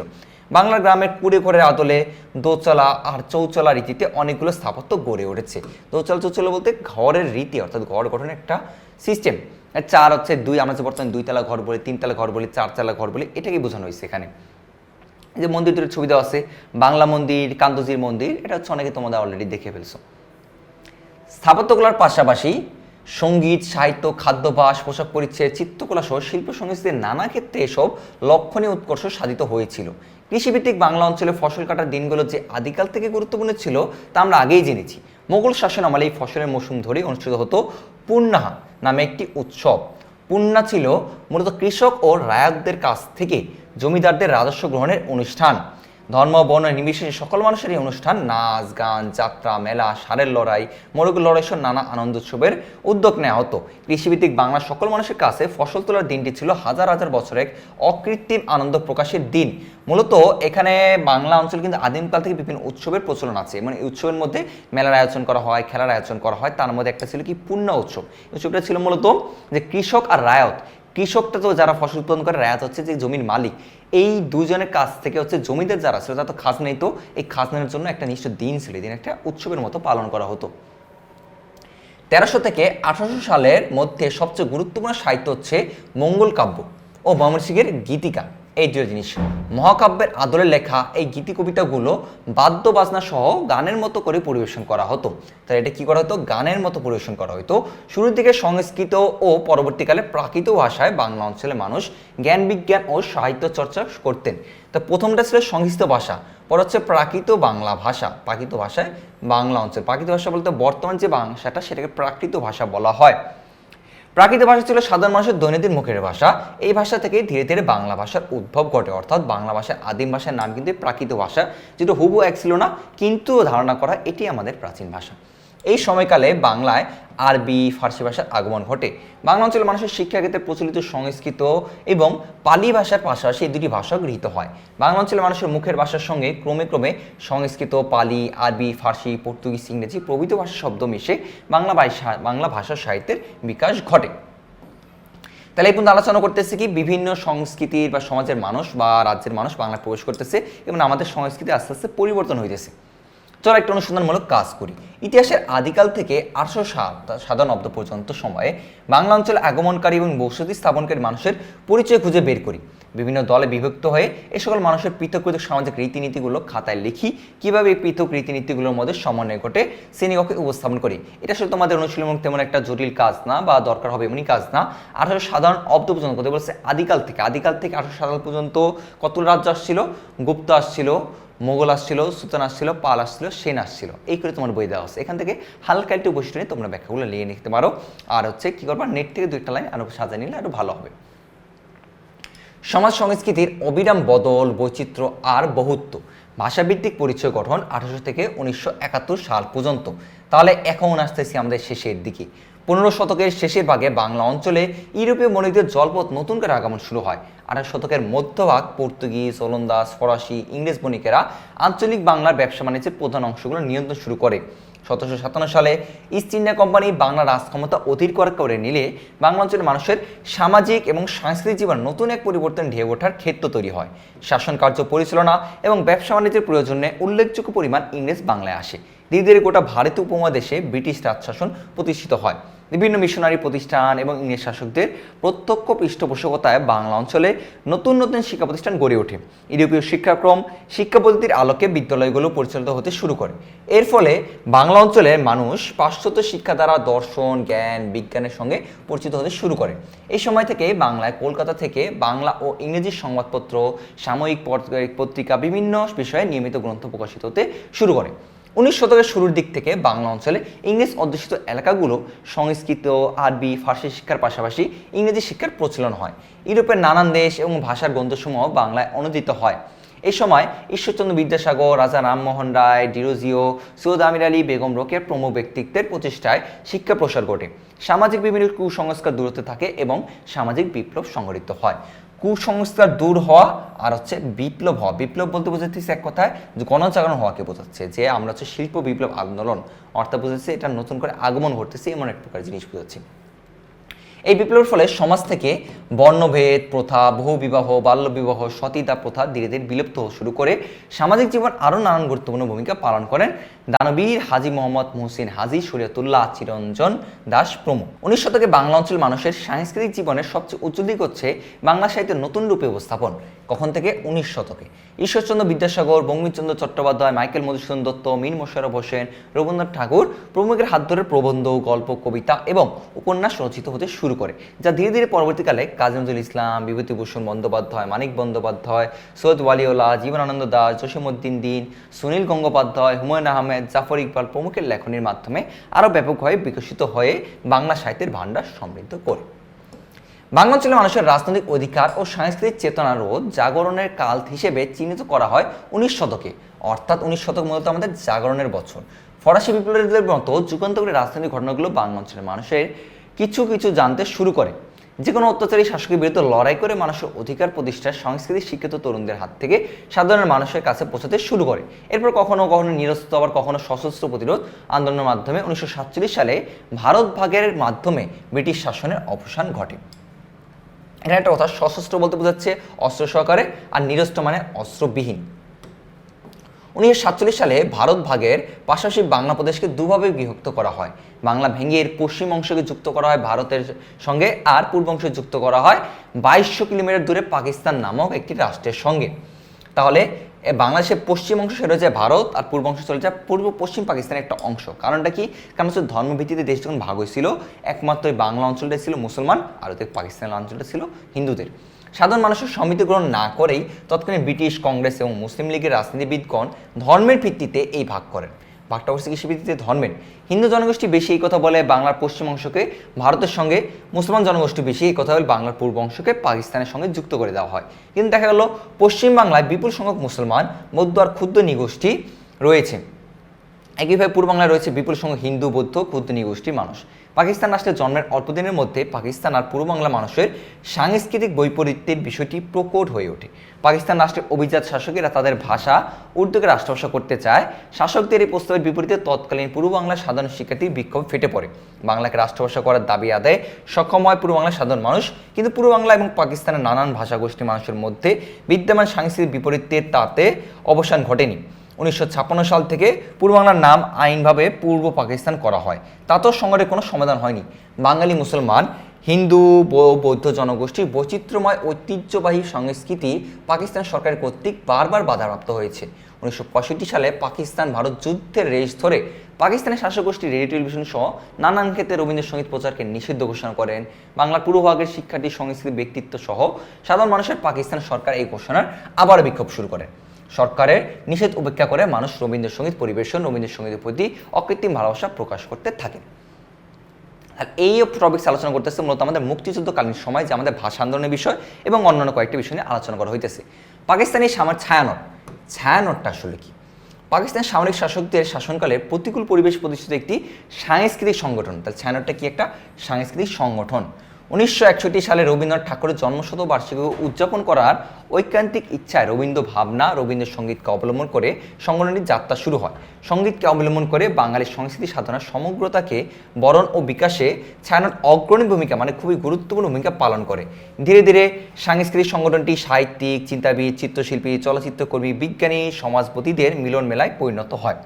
বাংলা গ্রামের কুড়ে ঘরের আদলে দোচলা আর চৌচলা রীতিতে অনেকগুলো স্থাপত্য গড়ে উঠেছে। দোচলা চৌচলা বলতে ঘরের রীতি, অর্থাৎ ঘর গঠনের একটা সিস্টেম চার হচ্ছে দুই, আমরা যে বর্তমানে দুইতলা ঘর বলি তিনতলা ঘর বলি চারতলা ঘর বলি এটাকে বোঝানো হয়েছে এখানে। এই যে মন্দির দুটোর ছবি দেওয়া আছে, বাংলা মন্দির কান্তজির মন্দির, এটা হচ্ছে অনেকে তোমাদের অলরেডি দেখে ফেলছো। স্থাপত্যকলার পাশাপাশি সংগীত, সাহিত্য, খাদ্যাভ্যাস, পোশাক পরিচ্ছদ, চিত্রকলা সহ শিল্প সংস্কৃতির নানা ক্ষেত্রে এসব লক্ষণীয় উৎকর্ষ সাধিত হয়েছিল। কৃষিভিত্তিক বাংলা অঞ্চলে ফসল কাটার দিনগুলো যে আদিকাল থেকে গুরুত্বপূর্ণ ছিল, তা আমরা আগেই জেনেছি। মোগল শাসন আমলে এই ফসলের মৌসুম ধরে অনুষ্ঠিত হতো পূর্ণাহা নামে একটি উৎসব। পূর্ণা ছিল মূলত কৃষক ও রায়কদের কাছ থেকে জমিদারদের রাজস্ব গ্রহণের অনুষ্ঠান। ধর্ম বর্ণ নির্বিশেষে সকল মানুষের এই অনুষ্ঠান, নাচ, গান, যাত্রা, মেলা, সারের লড়াই মোরগ লড়াই সহ নানা আনন্দ উৎসবের উদ্যোগ নেওয়া হতো। কৃষিভিত্তিক বাংলার সকল মানুষের কাছে ফসল তোলার দিনটি ছিল হাজার হাজার বছর এক অকৃত্রিম আনন্দ প্রকাশের দিন। মূলত এখানে বাংলা অঞ্চল কিন্তু আদিমকাল থেকে বিভিন্ন উৎসবের প্রচলন আছে। মানে এই উৎসবের মধ্যে মেলার আয়োজন করা হয়, খেলার আয়োজন করা হয়। তার মধ্যে একটা ছিল কি পূর্ণ উৎসব। উৎসবটা ছিল মূলত যে কৃষক আর রায়ত। কৃষকটা তো যারা ফসল উৎপাদন করে, রায়াত হচ্ছে যে জমির মালিক। এই দুজনের কাছ থেকে হচ্ছে জমিদের যারা ছিল, তারা তো খাজনা নিত এই খাজনার জন্য একটা নিশ্চয় দিন ছিল দিন একটা উৎসবের মতো পালন করা হতো। তেরোশো থেকে আঠারোশো সালের মধ্যে সবচেয়ে গুরুত্বপূর্ণ সাহিত্য হচ্ছে মঙ্গল কাব্য ও ময়মনসিংহের গীতিকা। এই দুটো জিনিস। মহাকাব্যের আদলে লেখা এই গীতি কবিতাগুলো বাদ্য বাজনা সহ গানের মতো করে পরিবেশন করা হতো। তাই এটা কি করা হতো? গানের মতো পরিবেশন করা হতো শুরুর দিকে সংস্কৃত ও পরবর্তীকালে প্রাকৃত ভাষায় বাংলা অঞ্চলের মানুষ জ্ঞান বিজ্ঞান ও সাহিত্য চর্চা করতেন। তো প্রথমটা ছিল সংস্কৃত ভাষা, পর হচ্ছে প্রাকৃত বাংলা ভাষা। প্রাকৃত ভাষায় বাংলা অঞ্চল, প্রাকৃত ভাষা বলতে বর্তমান যে ভাষাটা সেটাকে প্রাকৃত ভাষা বলা হয়। প্রাকৃত ভাষা ছিল সাধারণ মানুষের দৈনন্দিন মুখের ভাষা। এই ভাষা থেকে ধীরে ধীরে বাংলা ভাষার উদ্ভব ঘটে। অর্থাৎ বাংলা ভাষার আদিম ভাষার নাম কিন্তু প্রাকৃত ভাষা যেটা হুবু এক ছিল না, কিন্তু ধারণা করা এটি আমাদের প্রাচীন ভাষা। এই সময়কালে বাংলায় আরবি, ফার্সি ভাষার আগমন ঘটে। বাংলা অঞ্চলের মানুষের শিক্ষাক্ষেত্রে প্রচলিত, সংস্কৃত এবং পালি ভাষার পাশাপাশি এই দুটি ভাষা গৃহীত হয়। বাংলা অঞ্চলের মানুষের মুখের ভাষার সঙ্গে ক্রমে ক্রমে সংস্কৃত, পালি, আরবি, ফার্সি, পর্তুগিজ, ইংরেজি প্রভৃতি ভাষার শব্দ মিশে বাংলা ভাষা বাংলা ভাষা সাহিত্যের বিকাশ ঘটে। তাহলে এই পর্যন্ত আলোচনা করতেছে কি, বিভিন্ন সংস্কৃতির বা সমাজের মানুষ বা রাজ্যের মানুষ বাংলায় প্রবেশ করতেছে এবং আমাদের সংস্কৃতি আস্তে আস্তে পরিবর্তন হইতেছে। চলো একটা অনুসন্ধানমূলক কাজ করি। ইতিহাসের আদিকাল থেকে আটশো সাত সাধারণ অব্দ পর্যন্ত সময়ে বাংলা অঞ্চলে আগমনকারী এবং বসতি স্থাপনকারী মানুষের পরিচয় খুঁজে বের করি। বিভিন্ন দলে বিভক্ত হয়ে এ সকল মানুষের পৃথক পৃথক সামাজিক রীতিনীতিগুলো খাতায় লিখি, কীভাবে এই পৃথক রীতিনীতিগুলোর মধ্যে সমন্বয় ঘটে শ্রেণীকক্ষে উপস্থাপন করি। এটা আসলে তোমাদের অনুশীলন তেমন একটা জটিল কাজ না বা দরকার হবে এমনই কাজ না। আঠারো সাধারণ অব্দ পর্যন্ত বলছে? আদিকাল থেকে আদিকাল থেকে আঠারো সাধারণ পর্যন্ত কত রাজ্য আসছিল? গুপ্ত আসছিল মোগল আসছিল সুতান আসছিল, পাল আসছিল, সেন আসছিল। এই করে তোমার বই দেওয়া হচ্ছে। এখান থেকে হালকা একটু বৈশিষ্ট্য নিয়ে তোমরা ব্যাখ্যাগুলো নিয়ে নিতে পারো। আর হচ্ছে কি করবা, নেট থেকে দুইটা লাইন আরও সাজা নিলে আরও ভালো হবে। সমাজ সংস্কৃতির অবিরাম বদল, বৈচিত্র্য আর বহুত্ব। ভাষাভিত্তিক পরিচয় গঠন আঠারোশো থেকে উনিশশো একাত্তর সাল পর্যন্ত। তাহলে এখন আসতেছি আমাদের শেষের দিকে। পনেরো শতকের শেষের ভাগে বাংলা অঞ্চলে ইউরোপীয় মনিকদের জলপথ নতুন করে আগমন শুরু হয়। আঠারো শতকের মধ্যভাগ পর্তুগিজ, ওলন্দাজ, ফরাসি, ইংরেজ বণিকেরা আঞ্চলিক বাংলার ব্যবসা বাণিজ্যের প্রধান অংশগুলো নিয়ন্ত্রণ শুরু করে। সতেরোশো সাতান্ন সালে ইস্ট ইন্ডিয়া কোম্পানি বাংলা রাজক্ষমতা অধীর করা, করে নিলে বাংলা অঞ্চলের মানুষের সামাজিক এবং সাংস্কৃতিক জীবন নতুন এক পরিবর্তন ঢেউ ওঠার ক্ষেত্র তৈরি হয়। শাসন কার্য পরিচালনা এবং ব্যবসা বাণিজ্যের প্রয়োজনে উল্লেখযোগ্য পরিমাণ ইংরেজ বাংলায় আসে। ধীরে ধীরে গোটা ভারতীয় উপমহাদেশে ব্রিটিশ রাজশাসন প্রতিষ্ঠিত হয়। বিভিন্ন মিশনারি প্রতিষ্ঠান এবং ইংরেজ শাসকদের প্রত্যক্ষ পৃষ্ঠপোষকতায় বাংলা অঞ্চলে নতুন নতুন শিক্ষা প্রতিষ্ঠান গড়ে ওঠে। ইউরোপীয় শিক্ষাক্রম শিক্ষা পদ্ধতির আলোকে বিদ্যালয়গুলো পরিচালিত হতে শুরু করে। এর ফলে বাংলা অঞ্চলের মানুষ পাশ্চাত্য শিক্ষা দ্বারা দর্শন, জ্ঞান, বিজ্ঞানের সঙ্গে পরিচিত হতে শুরু করে। এই সময় থেকে বাংলায় কলকাতা থেকে বাংলা ও ইংরেজি সংবাদপত্র, সাময়িক পত্রিকা বিভিন্ন বিষয়ে নিয়মিত গ্রন্থ প্রকাশিত হতে শুরু করে। উনিশ শতকের শুরুর দিক থেকে বাংলা অঞ্চলে ইংরেজ অধ্যুষিত এলাকাগুলো সংস্কৃত, আরবি, ফার্সি শিক্ষার পাশাপাশি ইংরেজি শিক্ষার প্রচলন হয়। ইউরোপের নানান দেশ এবং ভাষার গ্রন্থসমূহ বাংলায় অনুদিত হয়। এই সময় ঈশ্বরচন্দ্র বিদ্যাসাগর, রাজা রামমোহন রায়, ডিরোজিও, সৈয়দ আমির আলী বেগম রোকের প্রমুখ ব্যক্তিত্বের প্রচেষ্টায় শিক্ষা প্রসার ঘটে। সামাজিক বিভিন্ন কুসংস্কার দূরত্বে থাকে এবং সামাজিক বিপ্লব সংঘটিত হয়। কুসংস্কার দূর হওয়া আর হচ্ছে বিপ্লব হওয়া। বিপ্লব বলতে বোঝাচ্ছে এক কথায় যে গণজাগরণ হওয়াকে বোঝাচ্ছে, যে আমরা হচ্ছে শিল্প বিপ্লব আন্দোলন। অর্থাৎ বোঝাচ্ছে এটা নতুন করে আগমন ঘটতেছে, এমন এক প্রকার জিনিস বোঝাচ্ছে। এই বিপ্লবের ফলে সমাজ থেকে বর্ণভেদ, প্রথা বহু বিবাহ বাল্যবিবাহ, সতীতা প্রথা ধীরে ধীরে বিলুপ্ত শুরু করে সামাজিক জীবন আরও নানান গুরুত্বপূর্ণ ভূমিকা পালন করেন। দানবীর হাজি মোহাম্মদ মুহসিন হাজি শরীয়তুল্লাহ চিরঞ্জন দাস প্রমুখ। উনিশ শতকে বাংলা অঞ্চল মানুষের সাংস্কৃতিক জীবনের সবচেয়ে উচ্চ দিক হচ্ছে বাংলা সাহিত্যের নতুন রূপে উপস্থাপন। কখন থেকে? উনিশ শতকে। ঈশ্বরচন্দ্র বিদ্যাসাগর বঙ্গিমচন্দ্র চট্টোপাধ্যায়, মাইকেল মধুসূদন দত্ত, মীর মোশারফ হোসেন, রবীন্দ্রনাথ ঠাকুর প্রমুখের হাত ধরে প্রবন্ধ, গল্প, কবিতা এবং উপন্যাস রচিত হতে শুরু করে, যা ধীরে ধীরে পরবর্তীকালে কাজী নজরুল ইসলাম, বিভূতিভূষণ বন্দ্যোপাধ্যায়, মানিক বন্দ্যোপাধ্যায়, সৈয়দ ওয়ালিউল্লাহ, জীবনানন্দ দাস, জসীমউদ্দিন দিন, সুনীল গঙ্গোপাধ্যায়, হুমায়ুন আহমেদ, জাফর ইকবাল প্রমুখের লেখনীর মাধ্যমে আরও ব্যাপকভাবে বিকশিত হয়ে বাংলা সাহিত্যের ভাণ্ডার সমৃদ্ধ করে। বাংলা অঞ্চলের মানুষের রাজনৈতিক অধিকার ও সাংস্কৃতিক চেতনা রোধ জাগরণের কাল হিসেবে চিহ্নিত করা হয় উনিশ শতকে, অর্থাৎ উনিশ শতক মূলত আমাদের জাগরণের বছর। ফরাসি বিপ্লবীদের মতো যুগান্তকারী রাজনৈতিক ঘটনাগুলো বাংলা অঞ্চলের মানুষের কিছু কিছু জানতে শুরু করে। যে কোনো অত্যাচারী শাসকের বিরুদ্ধে লড়াই করে মানুষের অধিকার প্রতিষ্ঠার সংস্কৃতি শিক্ষিত তরুণদের হাত থেকে সাধারণ মানুষের কাছে পৌঁছাতে শুরু করে। এরপর কখনো কখনো নিরস্ত, আবার কখনো সশস্ত্র প্রতিরোধ আন্দোলনের মাধ্যমে উনিশশো সাতচল্লিশ সালে ভারত ভাগের মাধ্যমে ব্রিটিশ শাসনের অবসান ঘটে। এখানে একটা কথা সশস্ত্র বলতে বোঝাচ্ছে অস্ত্র সহকারে, আর নিরস্ত্র মানে অস্ত্রবিহীন। উনিশশো সাতচল্লিশ সালে ভারত ভাগের পাশাপাশি বাংলা প্রদেশকে দুভাবে বিভক্ত করা হয়। বাংলা ভেঙে এর পশ্চিম অংশকে যুক্ত করা হয় ভারতের সঙ্গে, আর পূর্ব অংশে যুক্ত করা হয় বাইশশো কিলোমিটার দূরে পাকিস্তান নামক একটি রাষ্ট্রের সঙ্গে। তাহলে বাংলাদেশের পশ্চিম অংশ সেটা হচ্ছে ভারত, আর পূর্ব অংশ চলে যায় পূর্ব পশ্চিম পাকিস্তানের একটা অংশ। কারণটা কি? কারণ হচ্ছে ধর্মভিত্তিতে দেশ যখন ভাগ হয়েছিল, একমাত্র বাংলা অঞ্চলটা ছিল মুসলমান, আর ওদের পাকিস্তানের অঞ্চলটা ছিল হিন্দুদের। সাধারণ মানুষের সমিতি গ্রহণ না করেই তৎকালীন ব্রিটিশ কংগ্রেস এবং মুসলিম লীগের রাজনীতিবিদগণ ধর্মের ভিত্তিতে এই ভাগ করেন। ভাগটা অবশ্যই কৃষি ভিত্তিতে ধর্মের। হিন্দু জনগোষ্ঠী বেশি এই কথা বলে বাংলার পশ্চিম অংশকে, ভারতের সঙ্গে মুসলমান জনগোষ্ঠী বেশি এই কথা বলে বাংলার পূর্ব অংশকে পাকিস্তানের সঙ্গে যুক্ত করে দেওয়া হয়। কিন্তু দেখা গেল, পশ্চিম বাংলায় বিপুল সংখ্যক মুসলমান, মধ্য আর ক্ষুদ্র নিগোষ্ঠী রয়েছে। একইভাবে পূর্ব বাংলায় রয়েছে বিপুল সংখ্যক হিন্দু, বৌদ্ধ, ক্ষুদ্র নিগোষ্ঠীর মানুষ। পাকিস্তান রাষ্ট্রের জন্মের অল্প দিনের মধ্যে পাকিস্তান আর পূর্ব বাংলা মানুষের সাংস্কৃতিক বৈপরীত্যের বিষয়টি প্রকট হয়ে ওঠে। পাকিস্তান রাষ্ট্রের অভিজাত শাসকেরা তাদের ভাষা, উর্দুকে রাষ্ট্রভাষা করতে চায়। শাসকদের এই প্রস্তাবের বিপরীতে তৎকালীন পূর্ব বাংলার সাধারণ শিক্ষার্থীর বিক্ষোভ ফেটে পড়ে। বাংলাকে রাষ্ট্রভাষা করার দাবি আদায়ে সক্ষম হয় পূর্ব বাংলার সাধারণ মানুষ। কিন্তু পূর্ব বাংলা এবং পাকিস্তানের নানান ভাষাগোষ্ঠীর মানুষের মধ্যে বিদ্যমান সাংস্কৃতিক বিপরীতের তাতে অবসান ঘটেনি। উনিশশো ছাপ্পান্ন সাল থেকে পূর্ব বাংলার নাম আইনভাবে পূর্ব পাকিস্তান করা হয়। তাতেও সংকটের কোনো সমাধান হয়নি। বাঙালি মুসলমান, হিন্দু বৌদ্ধ জনগোষ্ঠীর বৈচিত্র্যময় ঐতিহ্যবাহী সংস্কৃতি পাকিস্তান সরকারের কর্তৃক বারবার বাধাপ্রাপ্ত হয়েছে। উনিশশো পঁয়ষট্টি সালে পাকিস্তান ভারত যুদ্ধের রেস ধরে পাকিস্তানের শাসক গোষ্ঠী রেডিও টেলিভিশন সহ নানান ক্ষেত্রে রবীন্দ্রসঙ্গীত প্রচারকে নিষিদ্ধ ঘোষণা করেন। বাংলার পূর্বভাগের শিক্ষার্থী সংস্কৃতি ব্যক্তিত্ব সহ সাধারণ মানুষের পাকিস্তান সরকার এই ঘোষণার আবার বিক্ষোভ শুরু করে। সরকারের নিষেধ উপেক্ষা করে মানুষ রবীন্দ্রসঙ্গীত পরিবেশন রবীন্দ্রসঙ্গীতের প্রতি অকৃত্রিম ভালোবাসা প্রকাশ করতে থাকে। আর এই টপিক্স আলোচনা করতেছে মূলত আমাদের মুক্তিযুদ্ধকালীন সময়, যে আমাদের ভাষা আন্দোলনের বিষয় এবং অন্যান্য কয়েকটি বিষয় নিয়ে আলোচনা করা হইতেছে। পাকিস্তানি সামার ছায়ানট, ছায়ানটটা আসলে কি? পাকিস্তানের সামরিক শাসকদের শাসনকালে প্রতিকূল পরিবেশ প্রতিষ্ঠিত একটি সাংস্কৃতিক সংগঠন। তাহলে ছায়ানটটা কি একটা? সাংস্কৃতিক সংগঠন। উনিশশো একষট্টি সালে রবীন্দ্রনাথ ঠাকুরের জন্মশত বার্ষিকী উদযাপন করার ঐকান্তিক ইচ্ছায় রবীন্দ্র ভাবনা, রবীন্দ্রসঙ্গীতকে অবলম্বন করে সংগঠনটির যাত্রা শুরু হয়। সঙ্গীতকে অবলম্বন করে বাঙালির সংস্কৃতি সাধনার সমগ্রতাকে বরণ ও বিকাশে ছায়ানট অগ্রণী ভূমিকা মানে খুবই গুরুত্বপূর্ণ ভূমিকা পালন করে। ধীরে ধীরে সাংস্কৃতিক সংগঠনটি সাহিত্যিক, চিন্তাবিদ, চিত্রশিল্পী, চলচ্চিত্রকর্মী, বিজ্ঞানী, সমাজপতিদের মিলন মেলায় পরিণত হয়।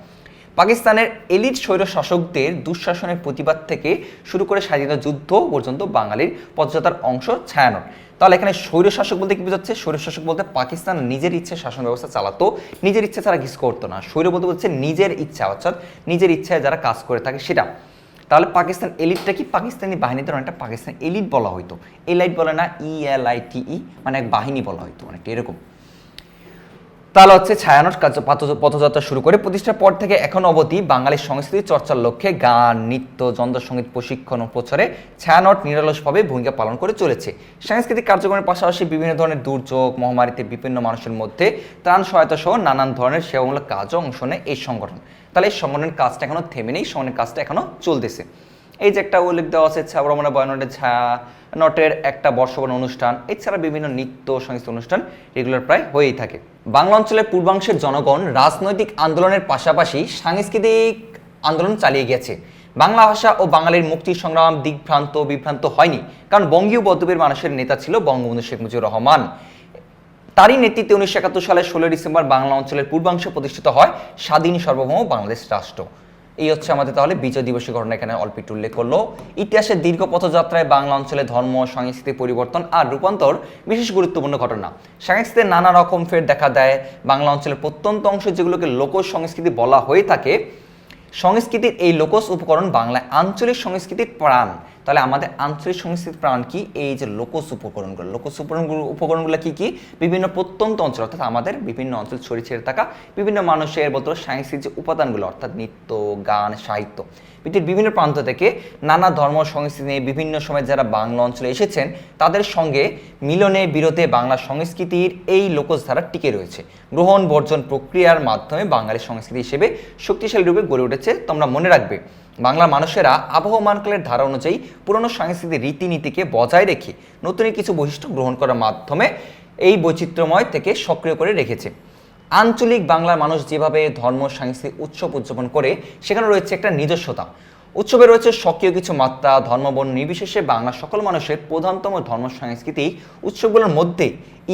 পাকিস্তানের এলিট স্বৈর শাসকদের দুঃশাসনের প্রতিবাদ থেকে শুরু করে স্বাধীনতা যুদ্ধ পর্যন্ত বাঙালির পদযাত্রার অংশ ছায়ানট। তাহলে এখানে স্বৈর শাসক বলতে কি বোঝাচ্ছে? স্বৈর শাসক বলতে পাকিস্তান নিজের ইচ্ছে শাসন ব্যবস্থা চালাতো, নিজের ইচ্ছে ছাড়া কিছু করতো না। স্বৈর বলতে বলছে নিজের ইচ্ছা, অর্থাৎ নিজের ইচ্ছায় যারা কাজ করে থাকে সেটা। তাহলে পাকিস্তান এলিটটা কি? পাকিস্তানি বাহিনীতে অনেকটা পাকিস্তান এলিট বলা হইতো। এলাইট বলে না, ই এল আই টি ই মানে এক বাহিনী বলা হইতো, অনেকটা এরকম। তাহলে হচ্ছে ছায়ানট পথযাত্রা শুরু করে প্রতিষ্ঠার পর থেকে এখন অবধি বাঙালির সংস্কৃতি চর্চার লক্ষ্যে গান, নৃত্য যন্ত্রসঙ্গীত প্রশিক্ষণ ও প্রচারে ছায়ানট নিরলসভাবে ভূমিকা পালন করে চলেছে। সাংস্কৃতিক কার্যক্রমের পাশাপাশি বিভিন্ন ধরনের দুর্যোগ, মহামারীতে বিভিন্ন মানুষের মধ্যে ত্রাণ সহায়তা সহ নানান ধরনের সেবামূলক কাজও অংশ নেয় এই সংগঠন। তাহলে এই সংগঠনের কাজটা এখনও থেমে নেই, সংগঠনের কাজটা এখনও চলতেছে। এই যে একটা উল্লেখ দেওয়া আছে ছায়াবরমনা বয়নটের ছায়া নটের একটা বর্ষবরণ অনুষ্ঠান, এছাড়া বিভিন্ন নৃত্য সংগীত অনুষ্ঠান রেগুলার প্রায় হয়েই থাকে। বাংলা অঞ্চলের পূর্বাংশের জনগণ রাজনৈতিক আন্দোলনের পাশাপাশি সাংস্কৃতিক আন্দোলন চালিয়ে গেছে। বাংলা ভাষা ও বাঙালির মুক্তি সংগ্রাম দিগ্ভ্রান্ত বিভ্রান্ত হয়নি, কারণ বঙ্গীয় বদ্বীপের মানুষের নেতা ছিল বঙ্গবন্ধু শেখ মুজিবুর রহমান। তারই নেতৃত্বে উনিশশো একাত্তর সালের ষোলোই ডিসেম্বর বাংলা অঞ্চলের পূর্বাংশে প্রতিষ্ঠিত হয় স্বাধীন সার্বভৌম বাংলাদেশ রাষ্ট্র। এই হচ্ছে আমাদের তাহলে বিজয় দিবসের ঘটনা এখানে অল্প একটু উল্লেখ করল। ইতিহাসের দীর্ঘ পথযাত্রায় বাংলা অঞ্চলে ধর্ম সংস্কৃতি পরিবর্তন আর রূপান্তর বিশেষ গুরুত্বপূর্ণ ঘটনা। সংস্কৃতির নানা রকম ফের দেখা দেয়। বাংলা অঞ্চলের প্রত্যন্ত অংশ যেগুলোকে লোক সংস্কৃতি বলা হয়ে থাকে, সংস্কৃতির এই লোকস উপকরণ বাংলায় আঞ্চলিক সংস্কৃতির প্রাণ। তাহলে আমাদের আঞ্চলিক সংস্কৃতির প্রাণ কি? এই যে লোকস উপকরণগুলো। লোকস উপকরণগুলো উপকরণগুলো কী কী? বিভিন্ন প্রত্যন্ত অঞ্চল, অর্থাৎ আমাদের বিভিন্ন অঞ্চল ছড়িয়ে ছেড়ে থাকা বিভিন্ন মানুষের বলতে সাংস্কৃতিক যে উপাদানগুলো, অর্থাৎ নৃত্য, গান, সাহিত্য। পৃথিবীর বিভিন্ন প্রান্ত থেকে নানা ধর্ম সংস্কৃতি নিয়ে বিভিন্ন সময় যারা বাংলা অঞ্চলে এসেছেন, তাদের সঙ্গে মিলনে বিরতে বাংলা সংস্কৃতির এই লোকসধারা টিকে রয়েছে। গ্রহণ, বর্জন প্রক্রিয়ার মাধ্যমে বাঙালি সংস্কৃতি হিসেবে শক্তিশালী রূপে গড়ে উঠেছে তোমরা মনে রাখবে। বাংলার মানুষেরা আবহমানকালের ধারা অনুযায়ী পুরনো সাংস্কৃতিক রীতিনীতিকে বজায় রেখে নতুন কিছু বৈশিষ্ট্য গ্রহণ করার মাধ্যমে এই বৈচিত্র্যময় থেকে সক্রিয় করে রেখেছে। আঞ্চলিক বাংলার মানুষ যেভাবে ধর্ম, সাংস্কৃতিক উৎসব উদযাপন করে, সেখানে রয়েছে একটা নিজস্বতা। উৎসবে রয়েছে স্বকীয় কিছু মাত্রা ধর্মবর্ণ নির্বিশেষে বাংলা সকল মানুষের প্রধানতম ধর্ম, সাংস্কৃতিক উৎসবগুলোর মধ্যে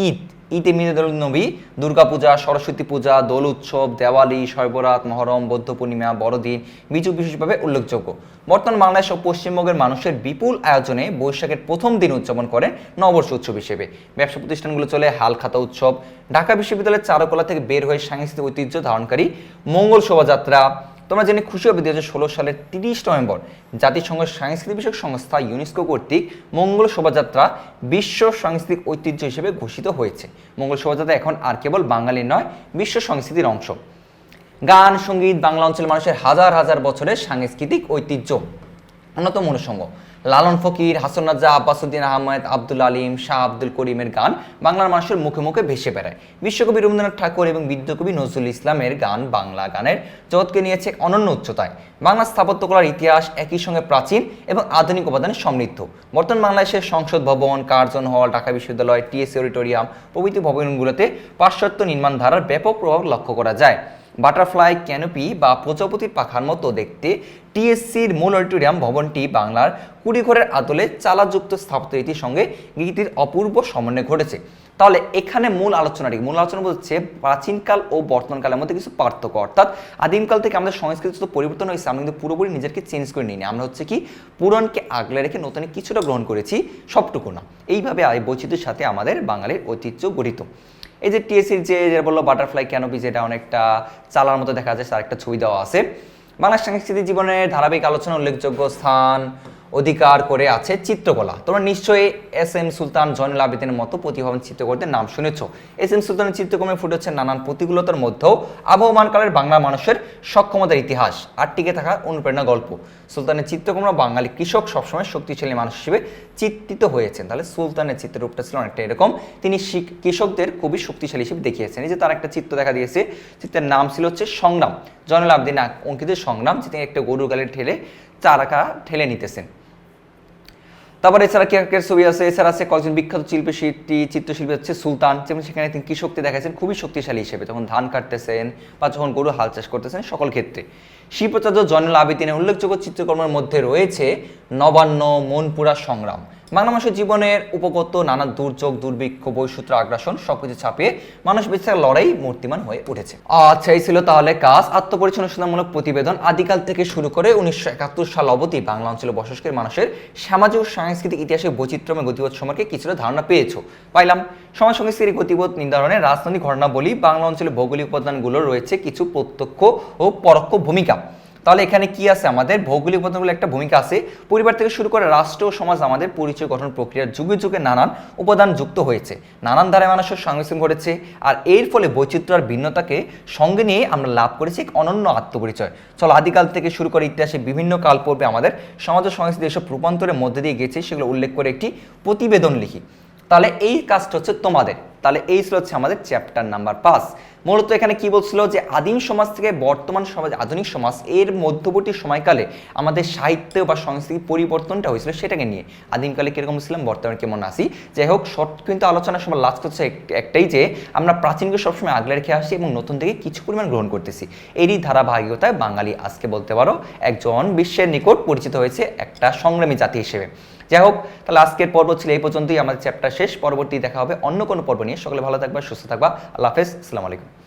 ঈদ, ঈদে মিলাদুল নবী, দুর্গাপূজা, সরস্বতী পূজা, দোল উৎসব, দেওয়ালি, শৈবরাত, মহরম, বৌদ্ধ পূর্ণিমা, বড়দিন বিজু বিশেষভাবে উল্লেখযোগ্য। বর্তমান বাংলাদেশ ও পশ্চিমবঙ্গের মানুষের বিপুল আয়োজনে বৈশাখের প্রথম দিন উদযাপন করেন নববর্ষ উৎসব হিসেবে। ব্যবসা প্রতিষ্ঠানগুলো চলে হালখাতা উৎসব। ঢাকা বিশ্ববিদ্যালয়ের চারুকলা থেকে বের হয়ে সাংস্কৃতিক ঐতিহ্য ধারণকারী মঙ্গল শোভাযাত্রা। তোমরা জেনে খুশি হবে হাজার ষোলো সালের তিরিশ নভেম্বর জাতিসংঘের সাংস্কৃতিক বিষয়ক সংস্থা ইউনেস্কো কর্তৃক মঙ্গল শোভাযাত্রা বিশ্ব সাংস্কৃতিক ঐতিহ্য হিসেবে ঘোষিত হয়েছে। মঙ্গল শোভাযাত্রা এখন আর কেবল বাঙালির নয়, বিশ্ব সংস্কৃতির অংশ। গান, সংগীত, বাংলা অঞ্চলের মানুষের হাজার হাজার বছরের সাংস্কৃতিক ঐতিহ্য। অন্যতম অনুষঙ্গ, লালন ফকির, হাসন রাজা, আব্বাসুদ্দিন আহমেদ, আব্দুল আলিম, শাহ আব্দুল করিমের গান বাংলার মানুষের মুখে মুখে ভেসে বেড়ায়। বিশ্বকবি রবীন্দ্রনাথ ঠাকুর এবং বিদ্যকবি নজরুল ইসলামের গান বাংলা গানের জগৎকে নিয়েছে অনন্য উচ্চতায়। বাংলা স্থাপত্যকলার ইতিহাস একই সঙ্গে প্রাচীন এবং আধুনিক উপাদানে সমৃদ্ধ। বর্তমান বাংলাদেশের সংসদ ভবন, কার্জন হল, ঢাকা বিশ্ববিদ্যালয় টিএসসি অডিটোরিয়াম প্রভৃতি ভবনগুলোতে পাশ্চাত্য নির্মাণ ধারার ব্যাপক প্রভাব লক্ষ্য করা যায়। বাটারফ্লাই ক্যানোপি বা প্রজাপতির পাখার মতো দেখতে টিএসসির মূল অডিটোরিয়াম ভবনটি বাংলার কুড়িঘরের আদলে চালাযুক্ত স্থাপত্য রীতির সঙ্গে গীতির অপূর্ব সমন্বয় ঘটেছে। তাহলে এখানে মূল আলোচনাটি মূল আলোচনা হচ্ছে প্রাচীনকাল ও বর্তমানকালের মধ্যে কিছু পার্থক্য। অর্থাৎ আদিমকাল থেকে আমাদের সংস্কৃতি তো পরিবর্তন হয়েছে, আমরা কিন্তু পুরোপুরি নিজেকে চেঞ্জ করে নিই আমরা হচ্ছে কি পুরনকে আগলে রেখে নতুনে কিছুটা গ্রহণ করেছি, সবটুকু না। এইভাবে এই বৈচিত্র্যের সাথে আমাদের বাঙালির ঐতিহ্য গঠিত। এই যে টিএসসির যে বলল বাটারফ্লাই ক্যানোপি, যেটা অনেকটা চালার মতো দেখা যায় তার একটা ছবি দেওয়া আছে। বাংলা সাংস্কৃতিক জীবনের ধারাবাহিক আলোচনা, উল্লেখযোগ্য স্থান অধিকার করে আছে চিত্রকলা। তোমরা নিশ্চয়ই এস এম সুলতান, জয়নুল আবেদিনের মতো প্রতিভাবান চিত্রকরদের নাম শুনেছ। এস এম সুলতানের চিত্রকর্মে ফুটেছে নানান প্রতিকূলতার মধ্যেও আবহমানকালের বাংলা মানুষের সক্ষমতার ইতিহাস আর টিকে থাকার অনুপ্রেরণা গল্প। সুলতানের চিত্রকর্ম বাঙালি কৃষক সবসময় শক্তিশালী মানুষ হিসেবে চিত্রিত হয়েছেন। তাহলে সুলতানের চিত্ররূপটা ছিল অনেকটা এরকম। তিনি কৃষকদের খুবই শক্তিশালী হিসেবে দেখিয়েছেন। এই যে তার একটা চিত্র দেখা দিয়েছে, চিত্রের নাম ছিল হচ্ছে সংগ্রাম। জয়নুল আবেদিন অঙ্কিত সংগ্রাম তিনি একটা গরুর গালে ঠেলে চারাকা ঠেলে নিতেছেন। তারপর এছাড়া কেকের ছবি আছে? এছাড়া আছে কয়েকজন বিখ্যাত শিল্পী? শিল্পী চিত্রশিল্পী হচ্ছে সুলতান, যেমন সেখানে তিনি কৃষককে দেখাচ্ছেন খুবই শক্তিশালী হিসেবে। যখন ধান কাটতেছেন বা যখন গরু হাল চাষ করতেছেন সকল ক্ষেত্রে। শিল্পাচার্য জয়নুল আবেদিনের উল্লেখযোগ্য চিত্রকর্মের মধ্যে রয়েছে নবান্ন মনপুরা সংগ্রাম। বাংলা মানুষের জীবনের উপগত, নানা দুর্যোগ, দুর্ভিক্ষ বৈসূত্র আগ্রাসন, সবকিছু ছাপিয়ে মানুষ বেঁচে থাকার লড়াই মূর্তিমান হয়ে উঠেছে। আচ্ছা এই ছিল তাহলে কাজ আত্মপরিচয় প্রতিবেদন আদিকাল থেকে শুরু করে উনিশশো একাত্তর সাল অবধি বাংলা অঞ্চলে বসবাসকারী মানুষের সামাজিক ও সাংস্কৃতিক ইতিহাসের বৈচিত্র্যময় গতিবোধ সম্পর্কে কিছুটা ধারণা পেয়েছ। পাইলাম। সমাজ সংস্কৃতির গতিবোধ নির্ধারণে রাজনৈতিক ঘটনাবলী, বাংলা অঞ্চলে ভৌগোলিক উপাদানগুলো রয়েছে কিছু প্রত্যক্ষ ও পরোক্ষ ভূমিকা। তাহলে এখানে কি আছে? আমাদের ভৌগোলিক উপাদানগুলো একটা ভূমিকা আছে। পরিবার থেকে শুরু করে রাষ্ট্র ও সমাজ আমাদের পরিচয় গঠন প্রক্রিয়ার যুগে যুগে নানান উপাদান যুক্ত হয়েছে। নানান ধারায় মানুষের সংমিশ্রণ ঘটেছে। আর এর ফলে বৈচিত্র্য আর ভিন্নতাকে সঙ্গে নিয়ে আমরা লাভ করেছি এক অনন্য আত্মপরিচয়। চলো আদিকাল থেকে শুরু করে ইতিহাসে বিভিন্ন কাল পূর্বে আমাদের সমাজ ও সংস্কৃতি এসব রূপান্তরের মধ্যে দিয়ে গেছে সেগুলো উল্লেখ করে একটি প্রতিবেদন লিখি। তাহলে এই কাজটা হচ্ছে তোমাদের। তাহলে এই ছিল হচ্ছে আমাদের চ্যাপ্টার নাম্বার পাঁচ। মূলত এখানে কি বলছিল যে আদিম সমাজ থেকে বর্তমান সমাজ, আধুনিক সমাজ, এর মধ্যবর্তী সময়কালে আমাদের সাহিত্য বা সংস্কৃতি পরিবর্তনটা হয়েছিল সেটাকে নিয়ে। আদিমকালে কীরকম ছিলাম, বর্তমানে কেমন আসি যাই হোক, শর্ট কিন্তু আলোচনার সময় লাস্ট হচ্ছে এক- একটাই যে আমরা প্রাচীনকে সবসময় আগলে রেখে আসি এবং নতুন থেকে কিছু পরিমাণ গ্রহণ করতেছি। এরই ধারাবাহিকতায় বাঙালি আজকে বলতে পারো, একজন বিশ্বের নিকট পরিচিত হয়েছে একটা সংগ্রামী জাতি হিসেবে। যাই হোক, তাহলে আজকের পর্ব ছিল এই পর্যন্তই। আমাদের চ্যাপ্টার শেষ। পরবর্তী দেখা হবে অন্য কোনো পর্ব নিয়ে। সকলে ভালো থাকবা, সুস্থ থাকবা। আল্লাহ হাফেজ। আসসালামু আলাইকুম।